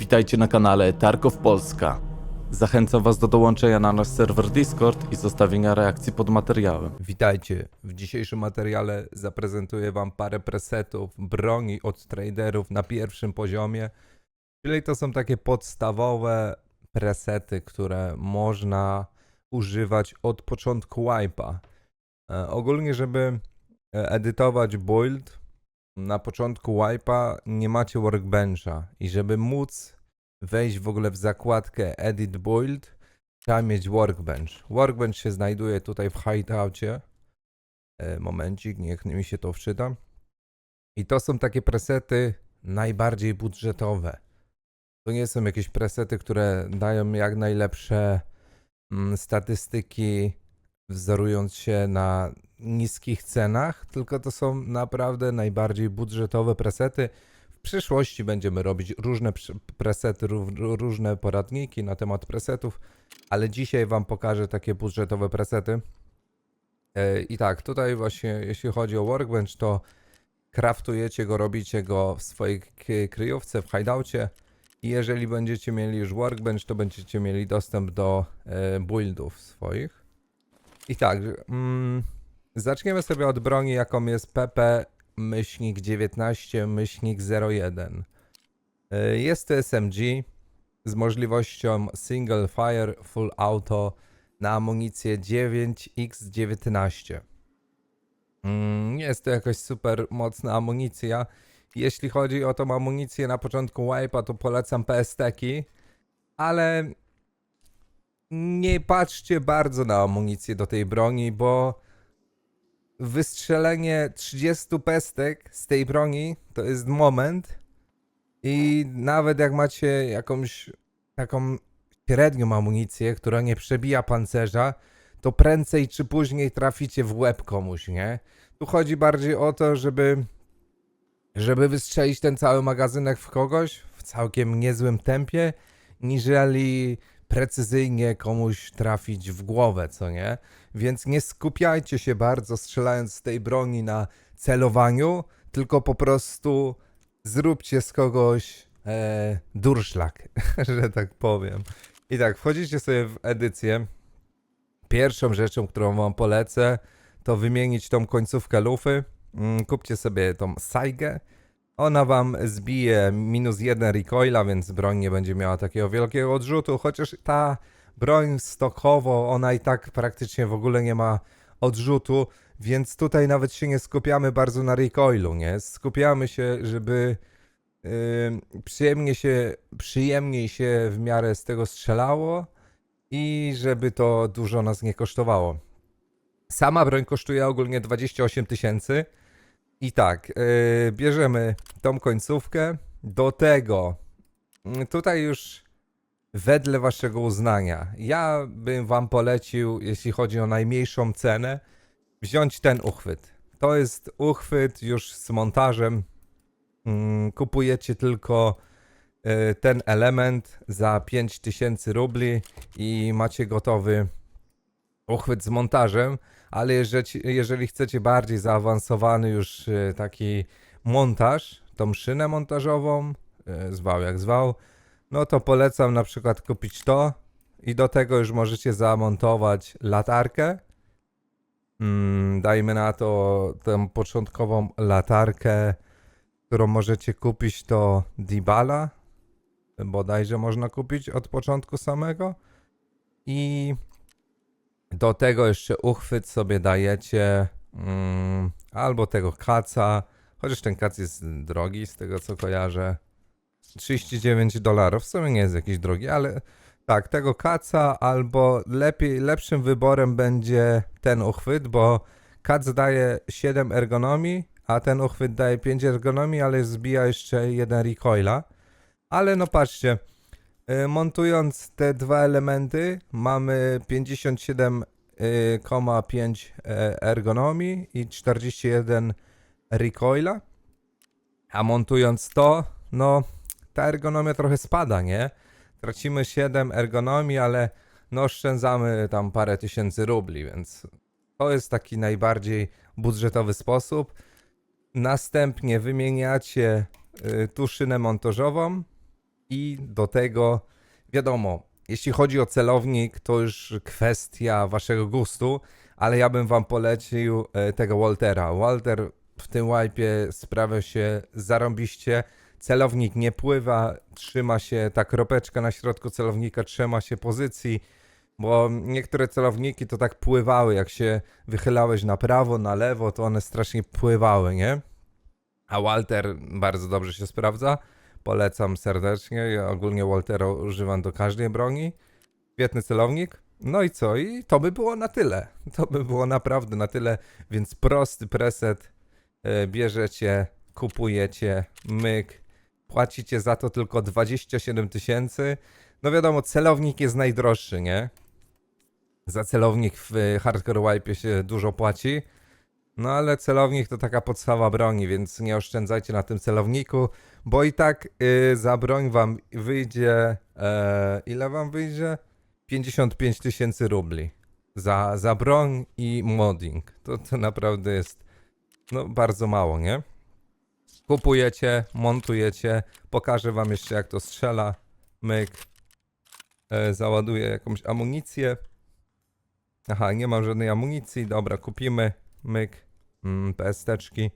Witajcie na kanale Tarkow Polska. Zachęcam Was do dołączenia na nasz serwer Discord i zostawienia reakcji pod materiałem. Witajcie. W dzisiejszym materiale zaprezentuję Wam parę presetów broni od traderów na pierwszym poziomie. Czyli to są takie podstawowe presety, które można używać od początku wipe'a. E, ogólnie, żeby e, edytować build na początku wipe'a nie macie workbencha i żeby móc wejść w ogóle w zakładkę edit build trzeba mieć workbench. Workbench się znajduje tutaj w hideoutie. E, momencik, niech mi się to wczyta. I to są takie presety najbardziej budżetowe. To nie są jakieś presety, które dają jak najlepsze mm, statystyki, wzorując się na niskich cenach, tylko to są naprawdę najbardziej budżetowe presety. W przyszłości będziemy robić różne presety, ró- różne poradniki na temat presetów, ale dzisiaj Wam pokażę takie budżetowe presety. E, I tak, tutaj właśnie jeśli chodzi o Workbench, to kraftujecie go, robicie go w swojej kryjówce, w hideoutie i jeżeli będziecie mieli już Workbench, to będziecie mieli dostęp do e, buildów swoich. I tak, mm, zaczniemy sobie od broni, jaką jest PP myślnik 19 myślnik 01. E, Jest to SMG z możliwością single fire full auto na amunicję 9x19. Mm, Nie jest to jakaś super mocna amunicja. Jeśli chodzi o tą amunicję na początku wipe'a, to polecam PST-ki, ale nie patrzcie bardzo na amunicję do tej broni, bo wystrzelenie 30 pestek z tej broni to jest moment i nawet jak macie jakąś taką średnią amunicję, która nie przebija pancerza, to prędzej czy później traficie w łeb komuś, nie? Tu chodzi bardziej o to, żeby żeby wystrzelić ten cały magazynek w kogoś w całkiem niezłym tempie, niżeli precyzyjnie komuś trafić w głowę, co nie? Więc nie skupiajcie się bardzo strzelając z tej broni na celowaniu, tylko po prostu zróbcie z kogoś e, durszlak, że tak powiem. I tak, wchodzicie sobie w edycję. Pierwszą rzeczą, którą wam polecę, to wymienić tą końcówkę lufy. Mm, Kupcie sobie tą Saigę. Ona wam zbije minus jeden recoila, więc broń nie będzie miała takiego wielkiego odrzutu, chociaż ta broń stokowo, ona i tak praktycznie w ogóle nie ma odrzutu, więc tutaj nawet się nie skupiamy bardzo na recoilu, nie? Skupiamy się, żeby yy, przyjemnie się, przyjemniej się w miarę z tego strzelało i żeby to dużo nas nie kosztowało. Sama broń kosztuje ogólnie 28 tysięcy. I tak, yy, bierzemy tą końcówkę. Do tego, mm, tutaj już wedle waszego uznania, ja bym wam polecił, jeśli chodzi o najmniejszą cenę, wziąć ten uchwyt. To jest uchwyt już z montażem. Mm, kupujecie tylko y, ten element za 5000 rubli i macie gotowy uchwyt z montażem, ale jeżeli, jeżeli chcecie bardziej zaawansowany już y, taki montaż, tą szynę montażową, y, zwał jak zwał, no to polecam na przykład kupić to i do tego już możecie zamontować latarkę. Mm, dajmy na to tę początkową latarkę, którą możecie kupić to Dibala, bodajże można kupić od początku samego i do tego jeszcze uchwyt sobie dajecie mm, albo tego kaca, chociaż ten kac jest drogi z tego co kojarzę. 39 dolarów, w sumie nie jest jakiś drogi, ale tak, tego kaca albo lepiej, lepszym wyborem będzie ten uchwyt, bo kac daje 7 ergonomii, a ten uchwyt daje 5 ergonomii, ale zbija jeszcze jeden recoila. Ale no patrzcie, montując te dwa elementy mamy 57,5 e, ergonomii i 41 recoila. A montując to, no ta ergonomia trochę spada, nie? Tracimy 7 ergonomii, ale no oszczędzamy tam parę tysięcy rubli, więc to jest taki najbardziej budżetowy sposób. Następnie wymieniacie y, montażową I do tego, wiadomo, jeśli chodzi o celownik, to już kwestia waszego gustu, ale ja bym wam polecił e, tego Waltera. Walter w tym wipe sprawia się zarąbiście. Celownik nie pływa, trzyma się, ta kropeczka na środku celownika trzyma się pozycji, bo niektóre celowniki to tak pływały, jak się wychylałeś na prawo, na lewo, to one strasznie pływały, nie? A Walter bardzo dobrze się sprawdza. Polecam serdecznie. Ja ogólnie Waltera używam do każdej broni. Świetny celownik. No i co? I to by było na tyle. To by było naprawdę na tyle. Więc prosty preset. E, bierzecie, kupujecie, myk. Płacicie za to tylko 27 tysięcy. No wiadomo, celownik jest najdroższy, nie? Za celownik w e, Hardcore Wipe się dużo płaci. No ale celownik to taka podstawa broni, więc nie oszczędzajcie na tym celowniku, bo i tak y, za broń wam wyjdzie. E, ile wam wyjdzie? 55 tysięcy rubli. Za, za broń i modding. To, to naprawdę jest no, bardzo mało, nie? Kupujecie, montujecie. Pokażę wam jeszcze jak to strzela. Myk. E, załaduję jakąś amunicję. Aha, nie mam żadnej amunicji. Dobra, kupimy. Myk. Mm, PSTeczki.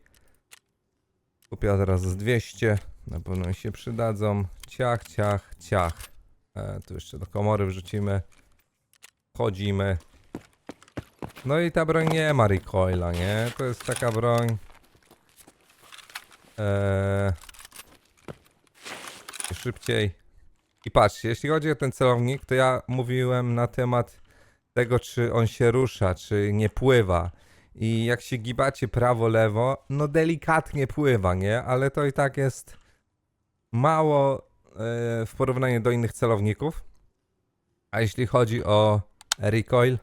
Kupię teraz z 200. Na pewno mi się przydadzą. Ciach, ciach, ciach. E, tu jeszcze do komory wrzucimy. Chodzimy. No i ta broń nie ma recoila, nie? To jest taka broń. Eee, szybciej. I patrzcie, jeśli chodzi o ten celownik, to ja mówiłem na temat tego, czy on się rusza, czy nie pływa. I jak się gibacie prawo, lewo, no delikatnie pływa, nie? Ale to i tak jest mało e, w porównaniu do innych celowników. A jeśli chodzi o recoil,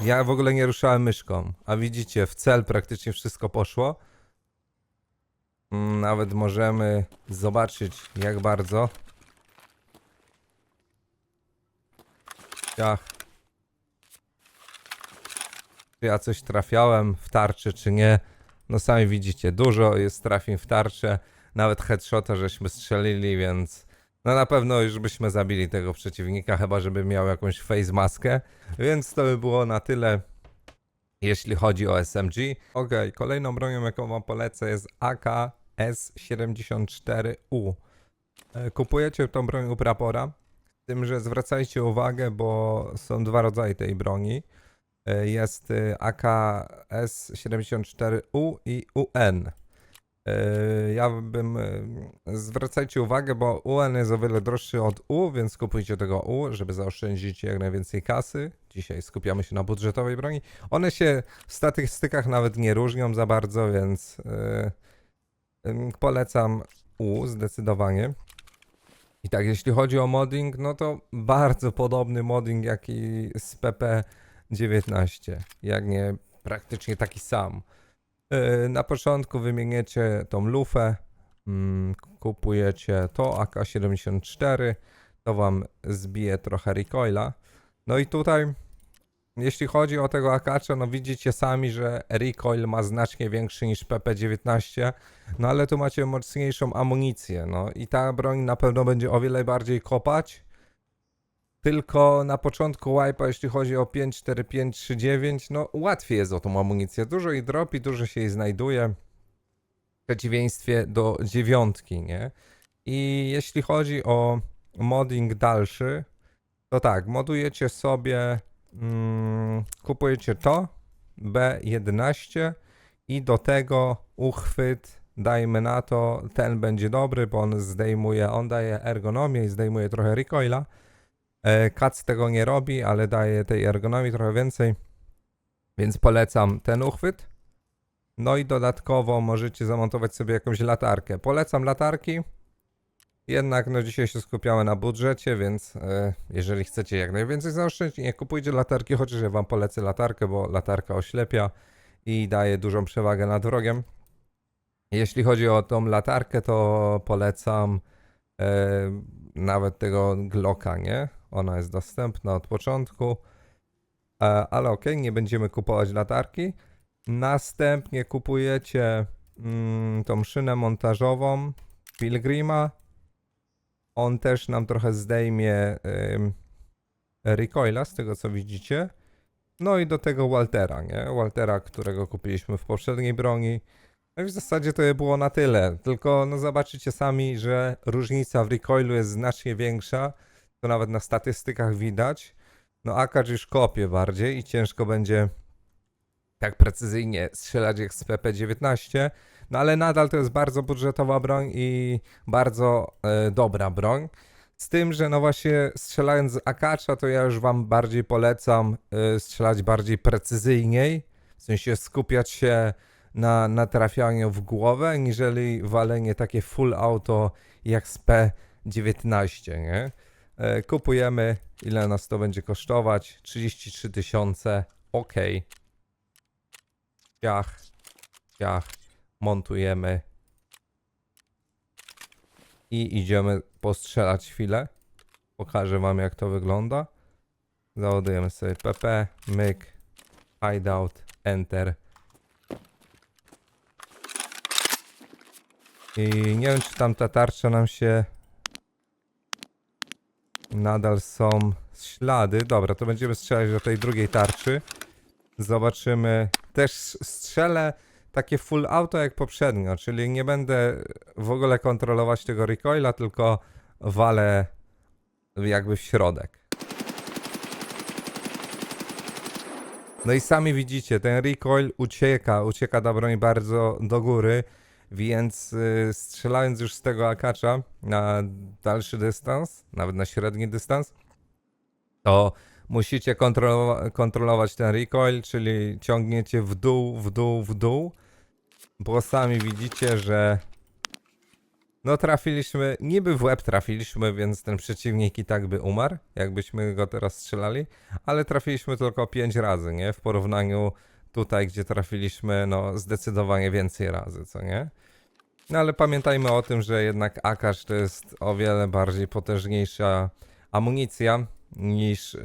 ja w ogóle nie ruszałem myszką. A widzicie, w cel praktycznie wszystko poszło. Mm, Nawet możemy zobaczyć, jak bardzo. Ciach. Czy ja coś trafiałem w tarczę, czy nie? No sami widzicie, dużo jest trafień w tarczę. Nawet headshota żeśmy strzelili, więc no na pewno już byśmy zabili tego przeciwnika, chyba żeby miał jakąś face maskę. Więc to by było na tyle, jeśli chodzi o SMG. Ok, kolejną bronią, jaką wam polecę jest AK S74U. E, Kupujecie tą broń u prapora. Z tym, że zwracajcie uwagę, bo są dwa rodzaje tej broni. E, Jest y, AKS-74U i UN. E, Ja bym. Zwracajcie uwagę, bo UN jest o wiele droższy od U, więc kupujcie tego U, żeby zaoszczędzić jak najwięcej kasy. Dzisiaj skupiamy się na budżetowej broni. One się w statystykach nawet nie różnią za bardzo, więc polecam U zdecydowanie. I tak, jeśli chodzi o modding, no to bardzo podobny modding jak i z PP19, jak nie praktycznie taki sam. Yy, Na początku wymieniecie tą lufę, mm, kupujecie to AK-74, to wam zbije trochę recoila. No i tutaj, jeśli chodzi o tego akacza, no widzicie sami, że recoil ma znacznie większy niż PP19, no ale tu macie mocniejszą amunicję, no i ta broń na pewno będzie o wiele bardziej kopać. Tylko na początku wipe'a, jeśli chodzi o 54539, no łatwiej jest o tą amunicję. Dużo jej dropi, dużo się jej znajduje. W przeciwieństwie do dziewiątki, nie? I jeśli chodzi o modding dalszy, to tak, modujecie sobie, mm, kupujecie to, B11 i do tego uchwyt, dajmy na to, ten będzie dobry, bo on zdejmuje, on daje ergonomię i zdejmuje trochę recoila. E, Kac tego nie robi, ale daje tej ergonomii trochę więcej, więc polecam ten uchwyt. No i dodatkowo możecie zamontować sobie jakąś latarkę. Polecam latarki. Jednak no dzisiaj się skupiamy na budżecie, więc e, jeżeli chcecie jak najwięcej zaoszczędzić, nie kupujcie latarki, chociaż ja wam polecę latarkę, bo latarka oślepia i daje dużą przewagę nad wrogiem. Jeśli chodzi o tą latarkę, to polecam e, nawet tego Glocka, nie? Ona jest dostępna od początku. E, ale okej, nie będziemy kupować latarki. Następnie kupujecie mm, tą szynę montażową Pilgrima. On też nam trochę zdejmie recoila, z tego co widzicie. No i do tego Waltera, nie? Waltera, którego kupiliśmy w poprzedniej broni. No i w zasadzie to było na tyle. Tylko no zobaczycie sami, że różnica w recoilu jest znacznie większa. To nawet na statystykach widać. No Akacz już kopie bardziej i ciężko będzie tak precyzyjnie strzelać jak z PP-19. No ale nadal to jest bardzo budżetowa broń i bardzo e, dobra broń. Z tym, że no właśnie strzelając z Akacza, to ja już wam bardziej polecam y, strzelać bardziej precyzyjniej, w sensie skupiać się na, na trafianiu w głowę, niżeli walenie takie full auto jak z P19, nie? E, kupujemy, ile nas to będzie kosztować? 33 tysiące, ok. Ciach, ciach, montujemy i idziemy postrzelać chwilę. Pokażę wam jak to wygląda. Załadujemy sobie PP, myk, hideout, enter. I nie wiem czy tam ta tarcza nam się nadal są ślady. Dobra, to będziemy strzelać do tej drugiej tarczy. Zobaczymy. Też strzelę takie full auto jak poprzednio, czyli nie będę w ogóle kontrolować tego recoila, tylko walę jakby w środek. No i sami widzicie, ten recoil ucieka, ucieka ta broń bardzo do góry, więc y, strzelając już z tego akacza na dalszy dystans, nawet na średni dystans, to musicie kontrolo- kontrolować ten recoil, czyli ciągniecie w dół, w dół, w dół, bo sami widzicie, że no trafiliśmy, niby w łeb trafiliśmy, więc ten przeciwnik i tak by umarł, jakbyśmy go teraz strzelali, ale trafiliśmy tylko 5 razy, nie? W porównaniu tutaj, gdzie trafiliśmy, no zdecydowanie więcej razy, co nie? No ale pamiętajmy o tym, że jednak Akash to jest o wiele bardziej potężniejsza amunicja niż yy,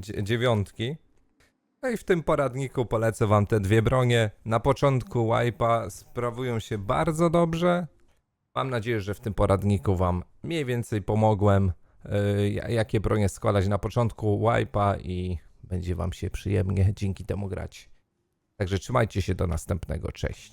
dzie- dziewiątki. No i w tym poradniku polecę wam te dwie bronie. Na początku wipe'a sprawują się bardzo dobrze. Mam nadzieję, że w tym poradniku wam mniej więcej pomogłem, yy, ja- jakie bronie składać na początku wipe'a i będzie wam się przyjemnie dzięki temu grać. Także trzymajcie się do następnego. Cześć.